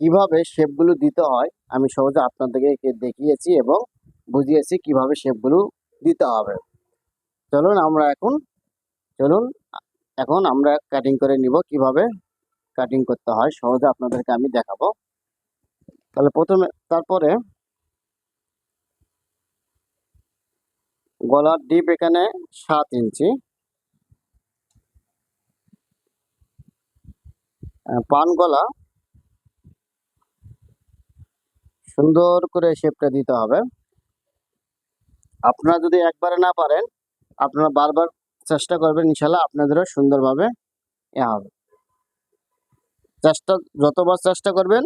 কীভাবে শেপগুলো দিতে হয়, আমি সহজে আপনাদেরকে দেখিয়েছি এবং বুঝিয়েছি কীভাবে শেপগুলো দিতে হবে। চলুন আমরা এখন, চলুন, এখন আমরা কাটিং করে নিব কীভাবে কাটিং করতে হয়, সহজে আপনাদেরকে আমি দেখাবো। তাহলে প্রথমে, তারপরে গলার ডিপ এখানে সাত ইঞ্চি। পান গলা সুন্দর করে শেপটা দিতে হবে। আপনারা যদি একবারে না পারেন, আপনারা বারবার চেষ্টা করবেন ইনশাল্লাহ আপনাদেরও সুন্দরভাবে এ হবে। চেষ্টা, যতবার চেষ্টা করবেন,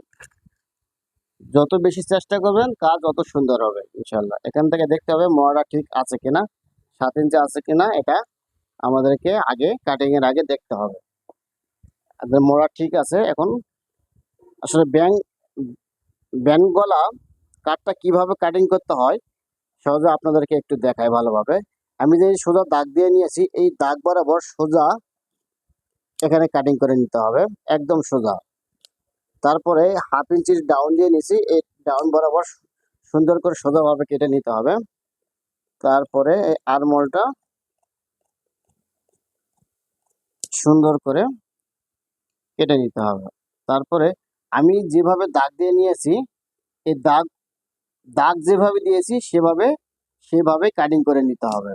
যত বেশি চেষ্টা করবেন, কাজ অত সুন্দর হবে ইনশাল্লাহ এখান থেকে দেখতে হবে মোড়া ঠিক আছে কিনা, সাত ইঞ্চি আছে কিনা, এটা আমাদেরকে আগে কাটিং এর আগে দেখতে হবে। আপনার মোড়া ঠিক আছে, এখন আসলে ব্যাং ব্যাং গলা কাঠটা কীভাবে কাটিং করতে হয় সহজে আপনাদেরকে একটু দেখাই ভালোভাবে। আমি যে সোজা দাগ দিয়ে নিয়েছি, এই দাগ বরাবর সোজা এখানে কাটিং করে নিতে হবে, একদম সোজা। তারপরে হাফ ইঞ্চির ডাউন দিয়ে নিয়েছি, এই ডাউন বরাবর সুন্দর করে সোজাভাবে কেটে নিতে হবে। তারপরে এই আরমোলটা সুন্দর করে কেটে নিতে হবে। তারপরে আমি যেভাবে দাগ দিয়ে নিয়েছি এই দাগ দাগ যেভাবে দিয়েছি সেভাবে সেভাবে কাটিং করে নিতে হবে।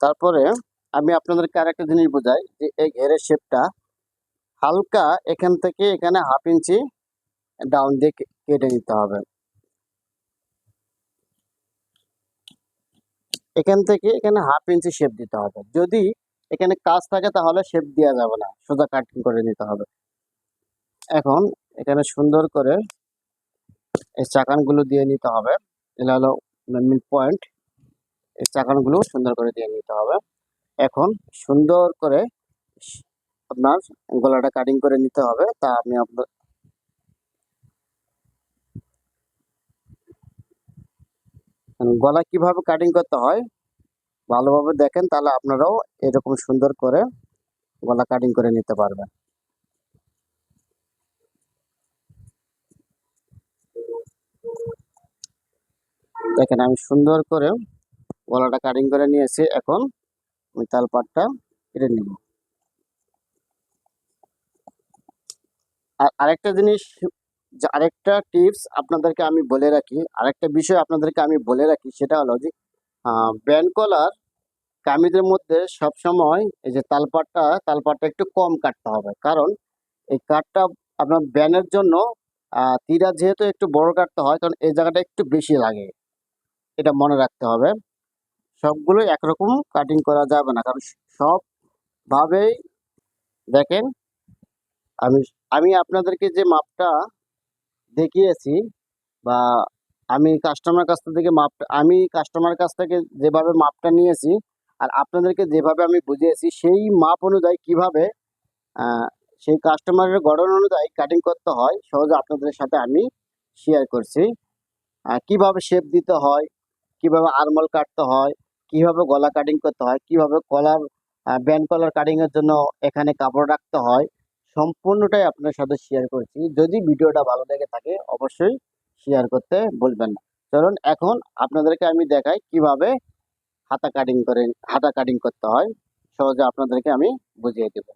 তারপরে আমি আপনাদেরকে আরেকটা জিনিস বোঝাই যে এই ঘেরের শেপটা হালকা এখান থেকে এখানে হাফ ইঞ্চি ডাউন দিয়ে কেটে নিতে হবে। এখান থেকে এখানে হাফ ইঞ্চি শেপ দিতে হবে। যদি এখানে কাজ থাকে তাহলে শেপ দেওয়া যাবে না, সোজা কাটিং করে নিতে হবে। এখন এখানে সুন্দর করে এই চাকানগুলো দিয়ে নিতে হবে। এটা হলো মিড পয়েন্ট এই চাকানগুলো সুন্দর করে দিয়ে নিতে হবে। এখন সুন্দর করে আপনার গলাটা কাটিং করে নিতে হবে। তা আমি আপনার গলা কীভাবে কাটিং করতে হয় ভালোভাবে দেখেন, তাহলে আপনারাও এরকম সুন্দর করে গলা কাটিং করে নিতে পারবেন। দেখেন আমি সুন্দর করে গলাটা কাটিং করে নিয়েছি, এখন আমি তালপাটটা কেটে নিব। আর আরেকটা জিনিস আরেকটা টিপস আপনাদেরকে আমি বলে রাখি, আরেকটা বিষয় আপনাদেরকে আমি বলে রাখি, সেটা হলো যে ব্যান্ড কলার কামিজের মধ্যে সব সময় এই যে তালপাটটা তালপাটটা একটু কম কাটতে হবে। কারণ এই কাঠটা আপনার ব্যানের জন্য তীরা যেহেতু একটু বড় কাটতে হয় কারণ এই জায়গাটা একটু বেশি লাগে। এটা মনে রাখতে হবে। সবগুলো একরকম কাটিং করা যাবে না। কারণ সবভাবেই দেখেন, আমি আমি আপনাদেরকে যে মাপটা দেখিয়েছি বা আমি কাস্টমার কাছ থেকে মাপটা আমি কাস্টমার কাছ থেকে যেভাবে মাপটা নিয়েছি আর আপনাদেরকে যেভাবে আমি বুঝিয়েছি, সেই মাপ অনুযায়ী কীভাবে সেই কাস্টমারের গঠন অনুযায়ী কাটিং করতে হয়, সহজে আপনাদের সাথে আমি শেয়ার করছি। কীভাবে শেপ দিতে হয়, কীভাবে আরমল কাটতে হয় কীভাবে গলা কাটিং করতে হয়, কীভাবে কলার ব্যান্ড কলার কাটিং এর জন্য এখানে কাপড় রাখতে হয়, সম্পূর্ণটাই আপনার সাথে শেয়ার করছি। যদি ভিডিওটা ভালো লেগে থাকে, অবশ্যই শেয়ার করতে বলবেন না। চলুন, এখন আপনাদেরকে আমি দেখাই কীভাবে হাতা কাটিং করে, হাতা কাটিং করতে হয়। সহজে আপনাদেরকে আমি বুঝিয়ে দেবো।